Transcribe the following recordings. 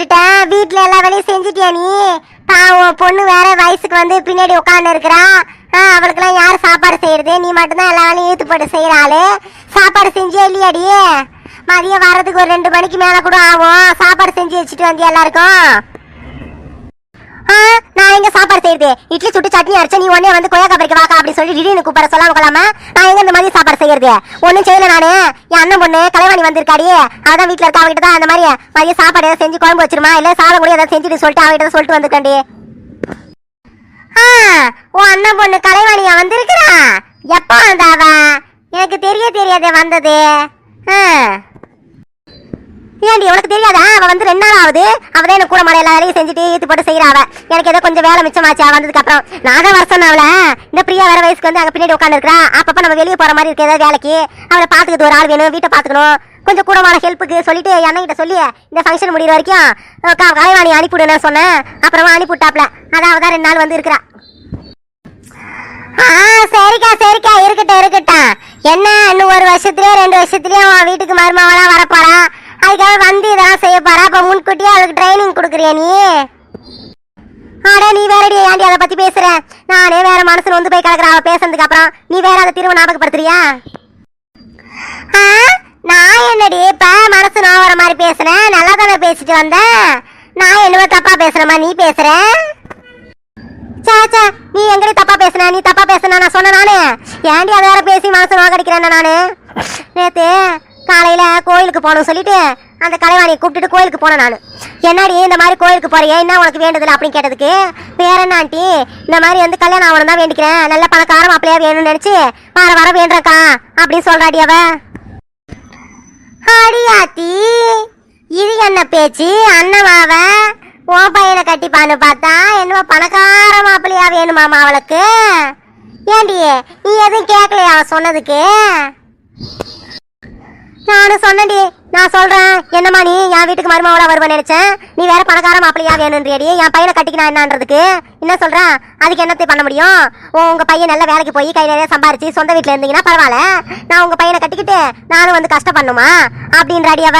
பறிக்க வீட்ல எல்லா வேலையும் செஞ்சுட்டியா நீ? பாவம் பொண்ணு வேற வயசுக்கு வந்து பின்னாடி உட்காந்து இருக்கிறா. அவளுக்குலாம் யார் சாப்பாடு செய்யறது? நீ மட்டும்தான் எல்லா வேலையும் ஈத்து போட்டு செய்யற ஆளு. சாப்பாடு செஞ்சே இல்லையாடி மதியம் வர்றதுக்கு ஒரு ரெண்டு மணிக்கு மேல கூட ஆகும். சாப்பாடு செஞ்சு வச்சுட்டு வந்து எல்லாருக்கும்? நான் எங்க சாப்பாடு செய்யுது இட்லி சுட்டு சட்னி அரைச்சா நீ உடனே வந்து கொய்யாக்கா பறிக்க வாக்கா அப்படின்னு சொல்லி திடீர்னு கூப்பிட சொல்லாம கொள்ளாம நான் எங்க இந்த மாதிரி சாப்பாடு செய்யறது ஒன்றும் செய்யல நானு. என் அண்ணன் பொண்ணு கலைவாணி வந்திருக்காடி. அதான் வீட்டுல இருக்க அவகிட்ட தான் அந்த மாதிரி மதியம் சாப்பாடு ஏதாவது செஞ்சு குழம்பு வச்சிருமா? இல்ல சாதம் கூட ஏதாவது செஞ்சுட்டு சொல்லிட்டு அவகிட்ட சொல்லிட்டு வந்திருக்காண்டி ஆ உன் அண்ணன் பொண்ணு கலைவாணியா வந்திருக்கிறா? எப்போ வந்தா அவ? எனக்கு தெரிய தெரியாதே வந்தது. ஆ. ஏன்டி உனக்கு தெரியாதா? அவ வந்து ரெண்டு நாள் ஆகுது. அவ தான் எனக்கு கூட மழை எல்லா வேலையும் செஞ்சுட்டு ஈத்து போட்டு செய்யறா அவ. எனக்கு ஏதோ கொஞ்சம் வேலை மிச்சமாச்சு அவ வந்ததுக்கு அப்புறம் நான் தான் வருஷம் அவள இந்த பிரியா வேற வயசுக்கு வந்து அங்க பின்னாடி உட்காந்துருக்கா அப்பப்ப நம்ம வெளியே போற மாதிரி இருக்கு ஏதாவது வேலைக்கு. அவளை பாத்துக்கிறது ஒரு ஆள் வேணும் வீட்டை பாத்துக்கணும் கொஞ்சம் கூடமான ஹெல்ப்புக்கு சொல்லிட்டு அண்ணன் சொல்லி இந்த ஃபங்க்ஷன் முடிகிற வரைக்கும் அஹ் க- கலைவாணி அனுப்பிவிடு சொன்னேன். அப்புறமா அனுப்பிவிட்டாப்ல. அதான் அவள் தான் ரெண்டு நாள் வந்து இருக்கிறா. ஆ சரிக்கா சரிக்கா. இருக்கட்டும் இருக்கட்டும். என்ன இன்னும் ஒரு வருஷத்துலயே ரெண்டு வருஷத்துலயே அவன் வீட்டுக்கு மருமவளா வரப்போறா? அதுக்காக வந்து இதெல்லாம் செய்ய போறா? அப்ப முன்கூட்டியே அவளுக்கு ட்ரைனிங் கொடுக்குறியா நீ? ஆடா நீ வேறடி ஏன்டி அதை பத்தி பேசுற? நானே வேற மனசுல வந்து போய் கிடக்குற அவ பேசுனதுக்கு அப்புறம் நீ வேற அதை திரும்ப ஞாபகப்படுத்துறியா? ஆ? நான் என்னடி இப்ப மனசு நோவற மாதிரி பேசுறேன் நல்லா தானே பேசிட்டு வந்தேன் நான் என்னவோ தப்பா பேசுறமா நீ பேசுற? சாச்சா நீ எங்கடி தப்பா பேசுன? நீ தப்பா பேசுன நான் சொன்ன நானு. ஏன்டி அதை வேற பேசி மனசு நோக்கடிக்கிறேன் நானு? நேத்து காலையில கோயிலுக்கு போகணும் சொல்லிட்டு அந்த கலைவாணியை கூப்பிட்டுட்டு கோயிலுக்கு போனேன் நான். என்னடி இந்த மாதிரி கோயிலுக்கு போறியே? என்ன உனக்கு வேண்டுதல் அப்படின்னு கேட்டதுக்கு வேற என்ன ஆண்டி இந்த மாதிரி வந்து கல்யாணம் ஆகணும் தான் வேண்டிக்கிறேன். நல்ல பணக்காரம் அப்படியே வேணும்னு நினைச்சு வார வர வேண்டுறக்கா அப்படின்னு சொல்றாடி அவ. அடியாத்தி இது என்ன பேச்சு? அண்ணமாவ? உன் பையனை கட்டிப்பான்னு பார்த்தா என்னவோ பணக்கார மாப்பிள்ளையா வேணுமாமா அவளுக்கு? ஏண்டி நீ எதுவும் கேட்கலையா அவ சொன்னதுக்கு? நானும் சொன்னேன்டி. நான் சொல்றேன். என்னம்மா நீ? என் வீட்டுக்கு மருமகளா வருவேன் நினைச்சேன். நீ வேற பணக்கார மாப்பிள்ளையா வேணும்ன்றியடி. என் பையனை கட்டிக்கினா என்னன்றதுக்கு? என்ன சொல்றேன் அதுக்கு என்னத்தை பண்ண முடியும்? ஓ உங்க பையன் நல்ல வேலைக்கு போய் கை நிறைய சம்பாரிச்சு சொந்த வீட்டுல இருந்தீங்கன்னா பரவாயில்ல. நான் உங்க பையனை கட்டிக்கிட்டு நானும் வந்து கஷ்டப்படணுமா? அப்படின்றாடி அவ.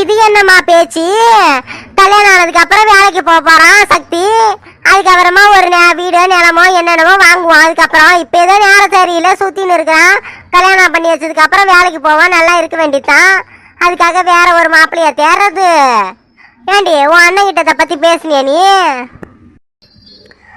இது என்னம்மா பேச்சு? கல்யாணம் ஆனதுக்கு அப்புறம் வேலைக்கு போக போறான் சக்தி. அதுக்கப்புறமா ஒரு நே- வீடு நிலமோ என்னென்னமோ வாங்குவோம். அதுக்கப்புறம் இப்போ ஏதோ நேரம் சரியில்லை சுற்றின்னு இருக்கிறான். கல்யாணம் பண்ணி வச்சதுக்கப்புறம் வேலைக்கு போவான். நல்லா இருக்க வேண்டியதுதான். அதுக்காக வேற ஒரு மாப்பிள்ளைய தேடுறது. ஏண்டி உன் அண்ணன் கிட்ட இதை பற்றி பேசுனியா நீ?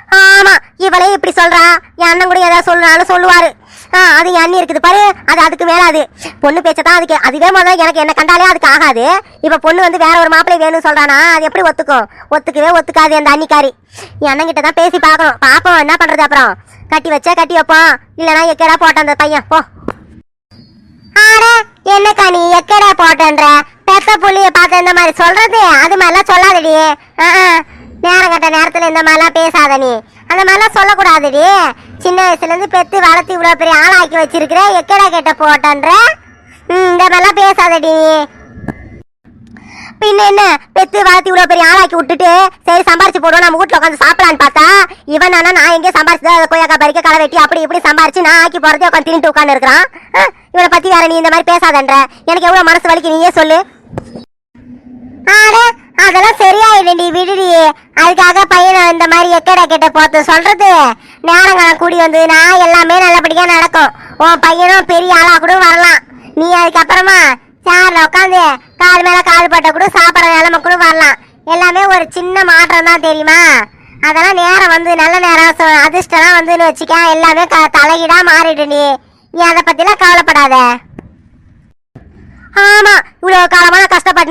ஆமாம் இவளே இப்படி சொல்கிறா என் அண்ணன் கூட ஏதாவது சொல்லுனாலும் சொல்லுவார். அது எண்ணி அண்ணி இருக்குது. பாரு அது அதுக்கு மேல அது பொண்ணு பேச்ச தான் அதுக்கு. அதுவே முதல்ல எனக்கு என்ன கண்டாலே அதுக்கு ஆகாது. இப்ப பொண்ணு வந்து வேற ஒரு மாப்பிள்ளை வேணும்னு சொல்றானா அது எப்படி ஒத்துக்கும்? ஒத்துக்கவே ஒத்துக்காது அந்த அன்னிக்காரி. என் அண்ணன் தான் பேசி பார்க்கணும். பாப்போம் என்ன பண்றது அப்புறம்? கட்டி வச்சா கட்டி வைப்போம். இல்லைன்னா எக்கடா போட்ட அந்த பையன். போ. ஆட என்னக்கா நீ எக்கடா போட்டன்ற? பெத்த புள்ளிய பார்த்து இந்த மாதிரி சொல்றது? அது மாதிரிலாம் சொல்லாதடி. ஆ, ஆ. நேரம் கட்ட நேரத்துல இந்த மாதிரிலாம் பேசாத நீ. அந்த மாதிரிலாம் சொல்லக்கூடாதுடி. சின்ன வயசுலேருந்து பெற்று பெத்து வளர்த்து இவ்வளோ பெரிய ஆளாக்கி வச்சிருக்கிற? எக்கடா கேட்ட போட்டன்ற? இந்த மாதிரிலாம் பேசாதடி நீ. பின்ன என்ன? பெத்து வளர்த்து இவ்வளோ பெரிய ஆளாக்கி விட்டுட்டு சரி சம்பாரிச்சு போடுவோம் நம்ம வீட்டில் உட்காந்து சாப்பிடலான்னு பார்த்தா இவன் நானா நான் எங்கே சம்பாரிச்சு கொய்யாக்கா பறிக்க களை வெட்டி அப்படி இப்படி சம்பாரிச்சு நான் ஆக்கி போகிறதே உட்காந்து தின்ட்டு உட்காந்து இருக்கிறான் இவனை பற்றி வேற நீ இந்த மாதிரி பேசாதன்ற. எனக்கு எவ்வளவு மனசு வலிக்கு நீயே சொல்லு. ஆடே அதெல்லாம் சரியாயிடுடி விடுடி. அதுக்காக பையனை இந்த மாதிரி எக்கடை கிட்ட போத்து சொல்றது? நேரங்காலம் கூடி வந்து நான் எல்லாமே நல்லபடியா நடக்கும். உன் பையனும் பெரிய ஆளா கூட வரலாம். நீ அதுக்கப்புறமா சேர்ல உட்காந்து கால் மேல கால் பட்ட கூட சாப்பிட்ற நிலைமை கூட வரலாம். எல்லாமே ஒரு சின்ன மாற்றம் தான் தெரியுமா? அதெல்லாம் நேரம் வந்து நல்ல நேரம். அதிர்ஷ்டம்லாம் வந்துன்னு வச்சுக்க எல்லாமே க தலையீடா மாறிடு நீ நீ அதை பத்திலாம் கவலைப்படாத. ஆமா இவ்வளவு காலமா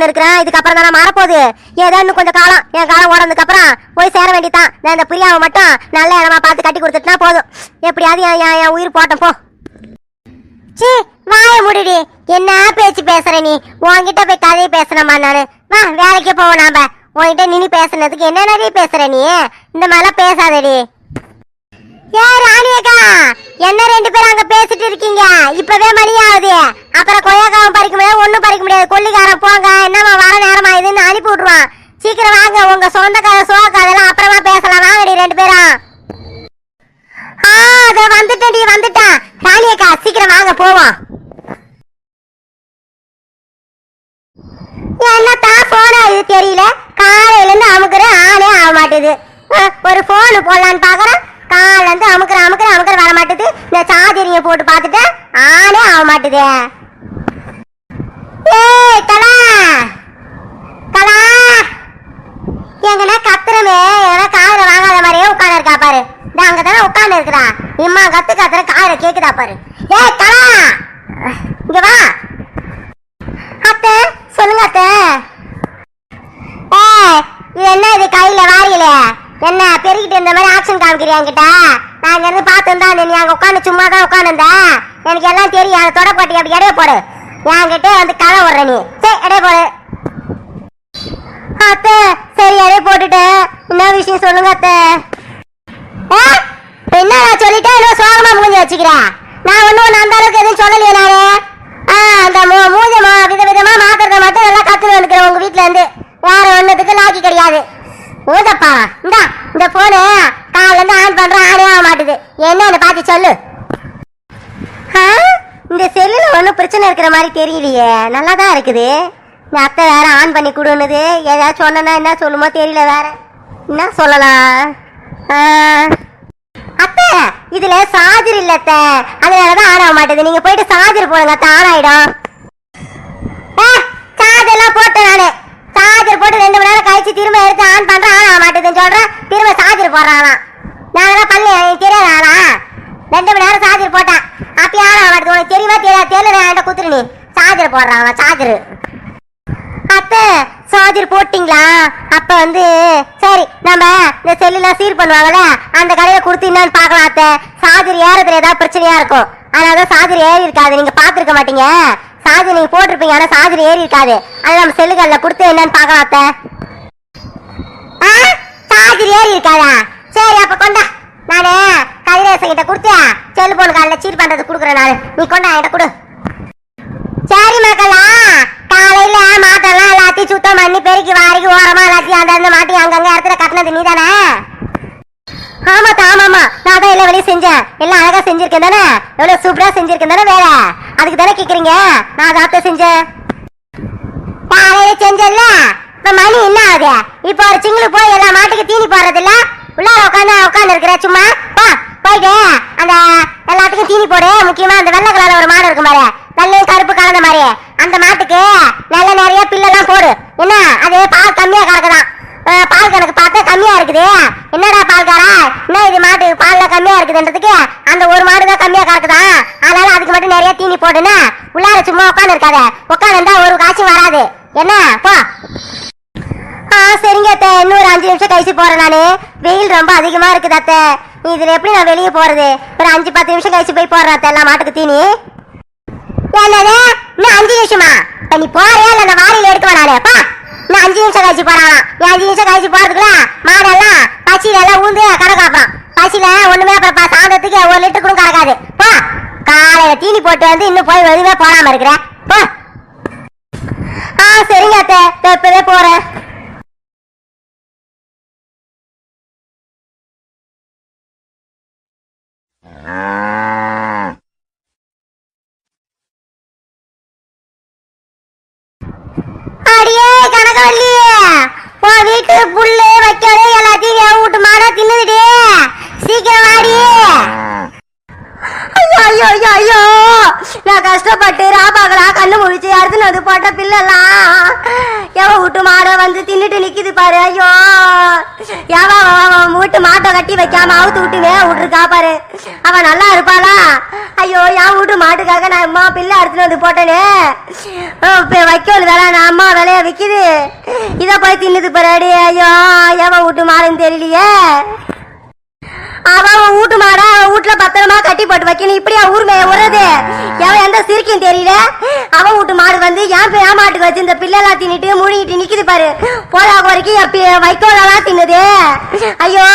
நான் இருக்கிறேன். இதுக்கப்புறம் தானே மாறப்போகுது. ஏதோ இன்னும் கொஞ்சம் காலம். என் காலம் ஓடுறதுக்கு அப்புறம் போய் சேர வேண்டியதான் நான் இந்த பிரியாவை மட்டும் நல்ல இடமா பார்த்து கட்டி கொடுத்துட்டுனா போதும். எப்படியாவது என் என் உயிர் போட்டோம் போ. சீ வாய முடிடி. என்ன பேச்சு பேசுற நீ? உன்கிட்ட போய் கதையை பேசணுமா நானு? வா வேலைக்கு போவோம் நாம. உன்கிட்ட நின்னு பேசுனதுக்கு என்ன நிறைய பேசுற நீ? இந்த மாதிரிலாம் பேசாதடி. ஏ ராணியக்கா என்ன ரெண்டு பேரும் அங்க பேசிட்டு இருக்கீங்க? இப்பவே மணி ஆகுது. அப்புறம் கொய்யாக்காவும் பறிக்க முடியாது ஒண்ணும் பறிக்க முடியாது. கொல்லிக்காரன் போங்க என்ன வர நேரமா இதுன்னு அனுப்பி விட்டுருவான் சீக்கிரம் வாங்க உங்க சொந்தக்கார சோகா அதெல்லாம் அப்புறமா பேசலாம் வாங்கடி ரெண்டு பேரும் ஆ அதோ வந்துட்டேன்டி வந்துட்டேன் ராணி அக்கா சீக்கிரம் வாங்க போவோம் போடலான்னு பாக்குறேன் காலைல இருந்து அமுக்குற அமுக்குற அமுக்குற வர மாட்டுது இந்த சார்ஜரிங்க போட்டு பார்த்துட்டு ஆனே ஆக மாட்டுது ஏய் கலா கலா எங்கன்னா கத்துறமே எங்கன்னா காதுல வாங்காத மாதிரியே உட்காந்து இருக்கா பாரு. இந்த அங்க தானே உட்காந்து இருக்கிறா இம்மா கத்து கத்துற காதுல கேக்குதா பாரு. ஏய் கலா இங்க வா. அத்தை சொல்லுங்க அத்தை. ஏ இது என்ன இது கையில வாரியில என்ன பெருகிட்டு இருந்த மாதிரி ஆக்ஷன் காமிக்கிறியா என்கிட்ட? நான் இங்க இருந்து பார்த்துருந்தா நீ அங்க உட்காந்து சும்மா தான் உட்காந்துருந்தேன் எனக்கு எல்லாம் தெரியும். அதை தொடப்பாட்டி அப்படி இடையே போடு. என்கிட்ட வந்து கதை விடுற நீ. சரி இடையே போடு. அத்தை என்ன விஷயம் சொல்லுங்க அத்தை? ஆ? என்ன நான் சொல்லிட்டேன் என்ன சோகமா மூஞ்சி வச்சுக்கிறேன் நான் ஒன்றும் ஒன்று அந்த அளவுக்கு எதுவும் சொல்லலையே நானு. ஆ அந்த மூ மூஞ்ச வித விதமா மாத்துறத மட்டும் எல்லாம் கத்துன்னு வந்துக்கிறேன் உங்க வீட்ல இருந்து. வேற ஒண்ணுத்துக்கு லாக்கி கிடையாது. ஊதப்பா இந்தா இந்த போனு காலைல இருந்து ஆன் பண்றேன் ஆனே ஆக மாட்டுது. என்னன்னு பார்த்து சொல்லு. ஆ? இந்த செல்லுல ஒன்றும் பிரச்சனை இருக்கிற மாதிரி தெரியலையே. நல்லா தான் இருக்குது. இந்த அத்தை வேற ஆன் பண்ணி கொடுன்னுது. ஏதாச்சும் சொன்னா என்ன சொல்லுமோ தெரியல வேற. என்ன சொல்லலாம்? ஆ. அத்தை இதுல சார்ஜர் இல்ல அத்தை. அதனாலதான் ஆன் ஆக மாட்டேது. நீங்க போயிட்டு சார்ஜர் போடுங்க அத்தை ஆன் ஆயிடும். சார்ஜர் எல்லாம் போட்டேன் நானு. சார்ஜர் போட்டு ரெண்டு மணி நேரம் கழிச்சு திரும்ப எடுத்து ஆன் பண்றேன் ஆன் ஆக மாட்டேதுன்னு சொல்றேன். திரும்ப சார்ஜர் போடுறாங்களாம். நாங்களாம் பள்ளி தெரியாத ஆளா ரெண்டு மணி நேரம் சார்ஜர் போட்டேன். அப்பயும் ஆன் ஆக மாட்டேது. உனக்கு தெரியுமா தெரியாது? தெரியல என்கிட்ட குத்துரு நீ. சார்ஜர் போடுறான் சார்ஜர் அத்தை சார்ஜர் போட்டிங்களா? அப்ப வந்து சரி நம்ம இந்த செல்லுலாம் சீர் பண்ணுவாங்கல்ல அந்த கடையில கொடுத்தீங்கன்னு என்னன்னு பார்க்கலாம் அத்தை. சார்ஜர் ஏறதுல ஏதாவது பிரச்சனையா இருக்கும். அதனாலதான் சார்ஜர் ஏறி இருக்காது. நீங்க பாத்துருக்க மாட்டீங்க. சார்ஜர் நீங்க போட்டிருப்பீங்க ஆனா சார்ஜர் ஏறி இருக்காது. அது நம்ம செல்லுகள்ல கொடுத்து என்னன்னு பார்க்கலாம் அத்தை. சார்ஜர் ஏறி இருக்காதா? சரி அப்ப கொண்டா. நானு கதிரேசன் கிட்ட கொடுத்து செல்போன் காலில் சீர் பண்றது கொடுக்குறேன் நானு. நீ கொண்டா என்கிட்ட கொடு. சரி மக்களா காலையில மாட்டெல்லாம் எல்லாத்தையும் சுத்தம் பண்ணி பெருக்கி வாரிக்கு ஓரமா எல்லாத்தையும் அந்த அந்த மாட்டி அங்கங்க இடத்துல கட்டினது நீ தானே ஆமா தாமாமா நான் தான் எல்லாம் வெளியே செஞ்சேன். எல்லாம் அழகா செஞ்சிருக்கேன் தானே? எவ்வளவு சூப்பரா செஞ்சிருக்கேன் தானே வேலை? அதுக்கு தானே கேக்குறீங்க? நான் அதான் செஞ்சேன். காலையில செஞ்சல இப்ப மணி என்ன ஆகுது? இப்போ ஒரு சிங்கிள் போய் எல்லா மாட்டுக்கு தீனி போடுறது இல்ல உள்ளார உட்காந்து உட்காந்து இருக்கிற சும்மா? பா போயிட்டு அந்த எல்லாத்துக்கும் தீனி போடு. முக்கியமா அந்த வெள்ளை கலர்ல ஒரு மாடு இருக்கும் பாரு. வெள்ளையும் கருப்பு கலந்த மாதிரி அந்த மாட்டுக்கு நல்ல நிறைய பில்லெல்லாம் போடு. என்ன? அது பால் கம்மியா கறக்குதான். பால் கணக்கு பார்த்தா கம்மியா இருக்குது. என்னடா பால்காரா என்ன இது மாட்டு பால்ல கம்மியா இருக்குதுன்றதுக்கு? அந்த ஒரு மாடு தான் கம்மியா கறக்குதா அதனால அதுக்கு மட்டும் நிறைய தீனி போடுன்னு உள்ளார சும்மா உட்காந்து இருக்காத. உட்காந்துருந்தா ஒரு காசும் வராது. என்ன? போ. ஆ சரிங்க அத்தை. இன்னொரு அஞ்சு நிமிஷம் கழிச்சு போறேன் நானு. வெயில் ரொம்ப அதிகமா இருக்குது அத்தை. இதுல எப்படி நான் வெளியே போறது? ஒரு அஞ்சு பத்து நிமிஷம் கழிச்சு போய் போடுறேன் அத்தை எல்லாம் மாட்டுக்கு தீனி. என்னது? இன்னும் அஞ்சு நிமிஷமா? இப்ப நீ போறியா இல்ல அந்த வாரியில எடுக்க நானே பா. இன்னும் அஞ்சு நிமிஷம் கழிச்சு போறாங்களாம் அஞ்சு நிமிஷம் கழிச்சு போறதுக்குள்ள மாடெல்லாம் பசியில எல்லாம் ஊந்து கணக்கு காப்பான். பசியில ஒண்ணுமே அப்புறம் சாந்தத்துக்கு ஒரு லிட்டர் கூட கறக்காது போ. காலையில தீனி போட்டு வந்து இன்னும் போய் எதுவுமே போடாம இருக்கிறேன் போ. ஆ சரிங்க அத்தை. இப்பவே போறேன் அடியே கனகவல்லி உன் வீட்டு புல்லு வைக்கோடு எல்லாத்தையும் என் வீட்டு மாடா தின்னுதுடி சீக்கிரம் வாடி ஐயோ ஐயோ ஐயோ ஐயோ நான் கஷ்டப்பட்டு ராபாங்களா கண்ணு முழிச்சு அடுத்து வந்து போட்ட பிள்ளைலாம். எவ வீட்டு மாடை வந்து தின்னுட்டு நிக்குது பாரு ஐயோ. எவ வீட்டு மாட்டை கட்டி வைக்காம அவுத்து விட்டு வே விட்டுருக்கா பாரு. அவ நல்லா இருப்பாளா? ஐயோ என் வீட்டு மாட்டுக்காக நான் அம்மா பிள்ளை அறுத்துட்டு வந்து போட்டேனே. வைக்கோல் வேலை நான் அம்மா விலைய விக்குது. இதை போய் தின்னுது பாரு ஐயோ. எவ வீட்டு மாடுன்னு தெரியலையே. அவன் வீட்டு மாடா மாடு வந்து மாட்டுக்கு வச்சு இந்த பிள்ளைலாம் தின்னுட்டு முழுங்கிட்டு நிக்குது பாரு. போலா வரைக்கும் என் பி- வைக்கோலெல்லாம் தின்னுது. ஐயோ.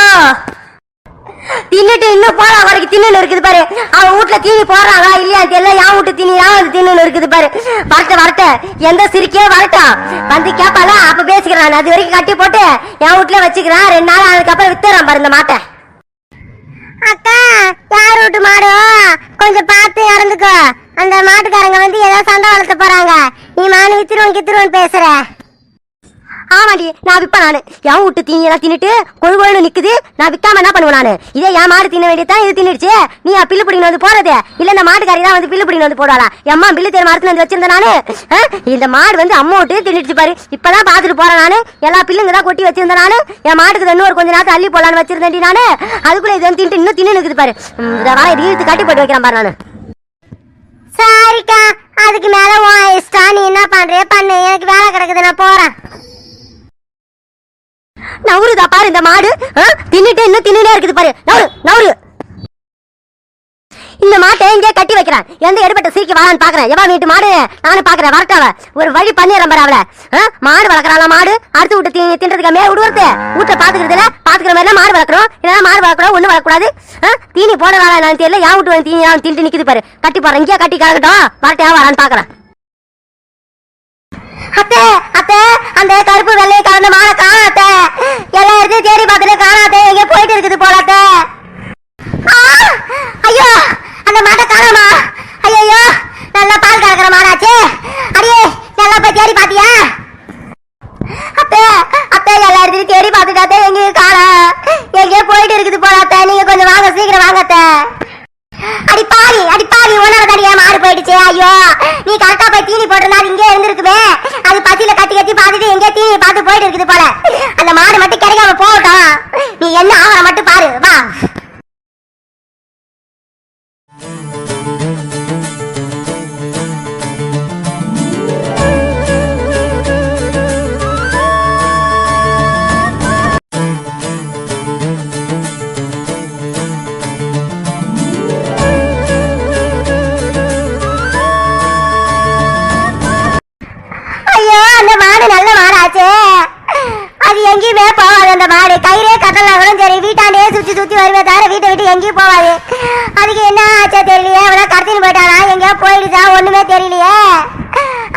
தின்னுட்டு இன்னும் போறா வரைக்கும் தின்னு இருக்குது பாரு. அவன் வீட்டுல தீனி போடுறாங்களா இல்லையா? தெரியல. என் வீட்டு தீனி தான் வந்து தின்னு இருக்குது பாரு. வரட்ட வரட்ட. எந்த சிரிக்கே வரட்டும் வந்து கேப்பால அப்ப பேசிக்கிறான். அது வரைக்கும் கட்டி போட்டு என் வீட்டுல வச்சுக்கிறான். ரெண்டு நாள் அதுக்கப்புறம் வித்துறான் பாரு இந்த மாட்டை. அக்கா யார் வீட்டு மாடு? கொஞ்சம் பார்த்து இறந்துக்கோ. அந்த மாட்டுக்காரங்க வந்து ஏதோ சண்டை வளர்த்த போறாங்க. நீ மானு வித்துருவன் கித்துருவன் பேசுற. ஆமாடி நான் விற்பேன் நானு. என் விட்டு தீனியெல்லாம் தின்னுட்டு கொழு கொழுன்னு நிக்குது. நான் விற்காம என்ன பண்ணுவேன் நானு? இதே என் மாடு தின்ன வேண்டியதான் இது தின்னுடுச்சு. நீ பில்லு பிடிக்கணும் வந்து போறது. இல்ல இந்த மாட்டுக்காரி தான் வந்து பில்லு பிடிக்கணும் வந்து போடுவாளா? எம்மா பில்லு தேர் மரத்துல வந்து வச்சிருந்தேன் நானு. ஆ? இந்த மாடு வந்து அம்மா விட்டு தின்னுடுச்சு பாரு. இப்பதான் பாத்துட்டு போறேன் நானு. எல்லா பில்லுங்க தான் கொட்டி வச்சிருந்தேன் நானு. என் மாட்டுக்கு இன்னொரு கொஞ்ச நேரத்தை அள்ளி போடலான்னு வச்சிருந்தேன் நானு. அதுக்குள்ள இது வந்து தின்ட்டு இன்னும் தின்னு இருக்குது பாரு. இதை வர இழுத்து கட்டி போட்டு வைக்கிறேன் பாரு நானு. சரிக்கா. அதுக்கு மேல உன் இஷ்டம் நீ என்ன பண்றிய பண்ணு. எனக்கு வேலை கிடக்குது நான் போறேன். நவுருதா பாரு இந்த மாடு? ஆ? தின்னுட்டு இன்னும் தின்னுட்டே இருக்குது பாரு. நவுரு நவுரு இந்த மாட்டை இங்கே கட்டி வைக்கிறேன் எந்த எடுபட்ட சீக்கி வாழான்னு பாக்குறேன் எவா வீட்டு மாடு? நானும் பாக்குறேன் வரட்டாவ. ஒரு வழி பண்ணிடுறேன் பாரு அவளை. மாடு வளர்க்குறாளா மாடு? அடுத்து விட்டு தீ தின்றதுக்கு மேல விடுவது வீட்டை பாத்துக்கிறதுல பாத்துக்கிற மாதிரி மாடு வளர்க்குறோம் இல்லைன்னா மாடு வளர்க்குறோம் ஒண்ணு வளர்க்கூடாது தீனி போட வேலை நான் தெரியல. ஏன் விட்டு வந்து தீனி தின்ட்டு நிக்குது பாரு. கட்டி போறேன் இங்கேயே கட்டி கலக்கட்டும். வரட்டையா வரான்னு பாக்குறேன் அத்தே அத்தே அந்த கருப்பு வெள்ளை கலந்த மாலை காணாத்தே எல்லா இடத்தையும் தேடி பார்த்துட்டு காணாத்தே எங்க போயிட்டு இருக்குது போலாத்தே ஐயோ! அந்த மாட்டை காணாமா? ஐயோ நல்லா பால் கறக்கிற மாடாச்சு. அடியே நல்லா போய் தேடி பாத்தியா? அப்பே அப்பே எல்லா இடத்துலயும் தேடி பார்த்துட்டாத்தே எங்கேயும் காணா? எங்கேயோ போயிட்டு இருக்குது போலாத்த நீங்க கொஞ்சம் வாங்க சீக்கிரம் வாங்கத்த அடி பாவி அடி பாவி உணர தடியா மாடு போயிடுச்சு. ஐயோ நீ கரெக்டா போய் தீனி போட்டிருந்தா அது இங்கே இருந்திருக்குமே. அது பசியில கத்தி கத்தி பார்த்துட்டு எங்கேயோ தீனி பார்த்து போயிட்டு இருக்குது போல. அந்த மாடு மட்டும் கிடைக்காம போகட்டும். நீ என்ன மாடு நல்ல மாடாச்சே. அது எங்கேயுமே போகாது அந்த மாடு. கயிறே கட்டலாம் சரி வீட்டாண்டே சுத்தி சுத்தி வருவே தவிர வீட்டை விட்டு எங்கேயும் போகாது. அதுக்கு என்ன ஆச்சா தெரியலையே. அவனா கடத்தின்னு போயிட்டானா? எங்கேயோ போயிடுச்சா? ஒண்ணுமே தெரியலையே.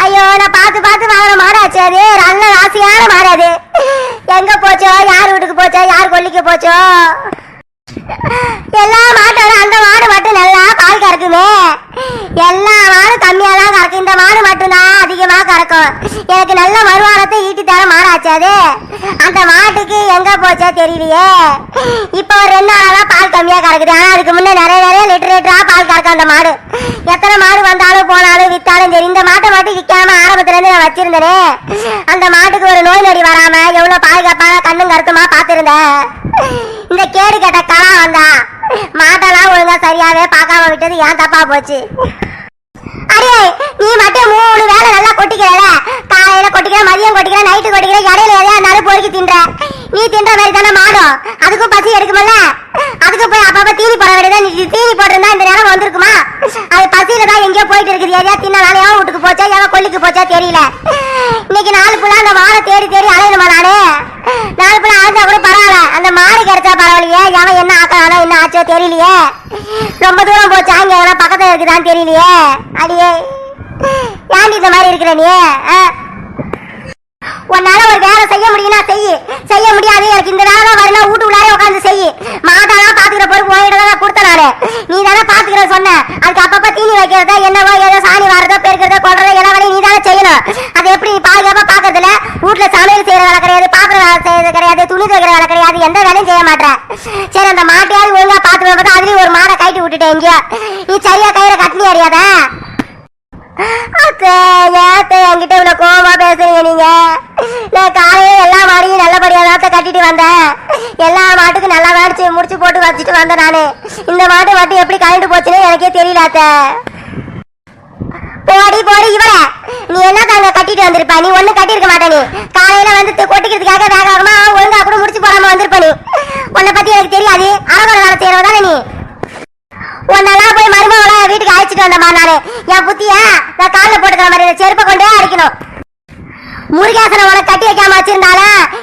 ஐயோ நான் பார்த்து பார்த்து வாங்குற மாடாச்சு அது. நல்ல ராசியான மாறாது எங்கே எங்க போச்சோ? யார் வீட்டுக்கு போச்சோ? யார் கொல்லிக்கு போச்சோ? எல்லா மாட்டோட அந்த மாடு மட்டும் நல்லா பால் கறக்குமே. எல்லா மாடும் கம்மியா தான் கறக்கும். இந்த மாடு மட்டும்தான் அதிகமா கறக்கும். எனக்கு நல்ல வருமானத்தை ஈட்டி தர மாடாச்சு அது? அந்த மாட்டுக்கு எங்க போச்சோ தெரியலையே. இப்போ ஒரு ரெண்டு நாளா பால் கம்மியா கறக்குது. ஆனா அதுக்கு முன்னே நிறைய நிறைய லிட்டர் லிட்டரா பால் கறக்கும் அந்த மாடு. எத்தனை மாடு வந்தாலும் போனாலும் வித்தாலும் சரி இந்த மாட்டை மட்டும் விற்காம ஆரம்பத்துல இருந்து நான் வச்சிருந்தேனே. அந்த மாட்டுக்கு ஒரு நோய் நொடி வராம எவ்வளவு பாதுகாப்பாக கண்ணும் கருத்துமா பார்த்துருந்தேன். இந்த கேடு கேட்ட களா வந்தா. மாட்டெல்லாம் ஒழுங்கா சரியாவே பார்க்காம விட்டது ஏன் தப்பா போச்சு? அடே நீ மட்டும் மூணு வேளை நல்லா கொட்டிக்கிறல. காலையில கொட்டிக்கிற மதியம் கொட்டிக்கிற நைட்டு கொட்டிக்கிற இடையில எதையா இருந்தாலும் பொறுக்கி தின்ற. நீ தின்ற மாதிரி தானே மாடும். அதுக்கும் பசி எடுக்குமல்ல? அதுக்கு போய் அப்பப்ப தீனி போட வேண்டியதா நீ தீனி போட்டிருந்தா இந்த நேரம் வந்திருக்குமா? அது பசியில தான் எங்கேயோ போயிட்டு இருக்குது. எதையா தின்ன எவன் வீட்டுக்கு போச்சா எவன் கொல்லிக்கு போச்சா தெரியல. இன்னைக்கு நாலு புள்ள அந்த மாடை தேடி தேடி அலையணுமா நானு? நாலு புள்ள அழைஞ்சா கூட பரவாயில்ல. அந்த மாடு கிடைச்சா என்ன ஆக்கலாம்? என்ன ஆச்சோ தெரியலையே. ரொம்ப தூரம் போச்சா? இங்க எவனா பக்கத்துல இருக்குதான் தெரியலையே. அடியே. ஏன்டி இந்த மாதிரி இருக்கிற நீ? ஆ? உன்னால ஒரு வேலை செய்ய முடியும்னா செய். செய்ய முடியாது. எனக்கு இந்த வேலை வரணும் வீட்டு உள்ளாரே உட்காந்து செய். மாட்டெல்லாம் பாத்துக்கிற பொறுப்பு உங்ககிட்ட தான் கொடுத்த நானு. நீ தானே பாத்துக்கிற சொன்ன. அதுக்கு அப்பப்ப தீனி வைக்கிறதோ என்னவோ ஏதோ சாணி வாரதோ பெருக்கிறதோ கொள்றதோ எல்லா வேலையும் நீ தானே செய்யணும். அதை எப்படி நீ பாதுகாப்பா பாக்குறதுல வீட்டுல சமையல் செய்யற வேலை கிடையாது பாத்திரம் வேலை செய்யறது கிடையாது துணி துவைக்கிற வேலை கிடையாது எந்த வேலையும் செய்ய மாட்டேன் சரி அந்த மாட்டையாவது ஒழுங்கா பாத்து பார்த்தா அதுலயும் ஒரு மாடை கட்டி விட்டுட்டேன் எங்கேயோ நீ சரியா கையில கட்டினி அறியாத? என்கிட்ட இவ்வளவு கோவமா பேசுறீங்க நீங்க? நான் காலையில எல்லா மாடையும் நல்லபடியா தான் கட்டிட்டு வந்தேன். எல்லா மாட்டுக்கும் நல்லா வேடிச்சு முடிச்சு போட்டு வச்சுட்டு வந்தேன் நானு. இந்த மாட்டு மட்டும் எப்படி கழண்டு போச்சுன்னு எனக்கே தெரியல அத்தை. போடி போடி இவள நீ என்ன தாங்க கட்டிட்டு வந்திருப்ப? நீ ஒண்ணு கட்டிருக்க மாட்ட நீ. காலையில வந்து கொட்டிக்கிறதுக்காக வேக வேகமா ஒழுங்கா கூட முடிச்சு போடாம வந்திருப்ப நீ. உன்னை பத்தி எனக்கு தெரியாது. அரவணை வேலை செய்யறவ தானே நீ. உன்னெல்லாம் போய் மருமகளை வீட்டுக்கு அழைச்சிட்டு வந்தம்மா நானு. என் புத்திய நான் காலில் போட்டுக்கிற மாதிரி செருப்பை கொண்டே அடிக்கணும். முருகேசனை உனக்கு கட்டி வைக்காம வச்சிருந்தால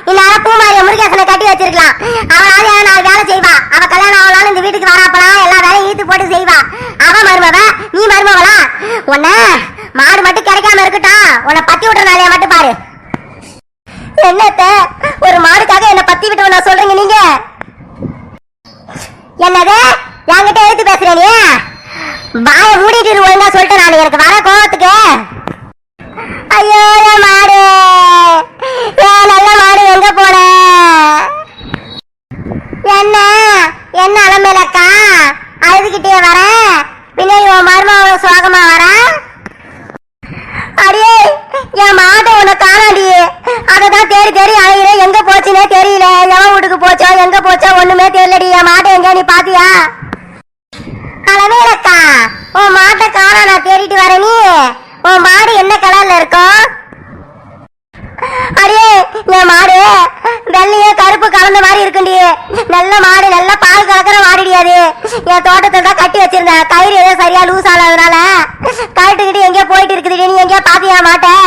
இந்நேரம் பூமாரிய முருகேசனை கட்டி வச்சிருக்கலாம். அவளாவது ஏன் நாலு வேலை செய்வா. அவ கல்யாணம் ஆகலாம் இந்த வீட்டுக்கு வராப்பலாம் எல்லா வேலையும் இழுத்து போட்டு செய்வா. அவ மருமவ நீ மருமவளா? உன்ன மாடு மட்டும் கிடைக்காம இருக்கட்டும் உன்னை பத்தி விடுற வேலையை மட்டும் பாரு. என்னத்த? ஒரு மாடுக்காக என்ன பத்தி விட்டு நான் சொல்றீங்க நீங்க? என்னது? என்கிட்ட எடுத்து பேசுறேன் நீ? வாய மூடிட்டு ஒழுங்கா சொல்லிட்டு நான். எனக்கு வர கோவத்துக்கு. ஐயோ என் மாடு என் நல்ல நான் தேடிட்டு வரேன் நீ உன் மாடு என்ன கலர்ல இருக்கும் அடியே என் மாடு வெள்ளையே கருப்பு கலந்த மாதிரி இருக்குண்டி நல்ல மாடு நல்ல பால் கலக்கிற மாடிடியாது என் தோட்டத்தில் தான் கட்டி வச்சிருந்தேன். கயிறு ஏதோ சரியா லூஸ் ஆனதுனால கழட்டுக்கிட்டு எங்கேயோ போயிட்டு இருக்குது நீ எங்கேயோ பாத்தியா மாட்டேன்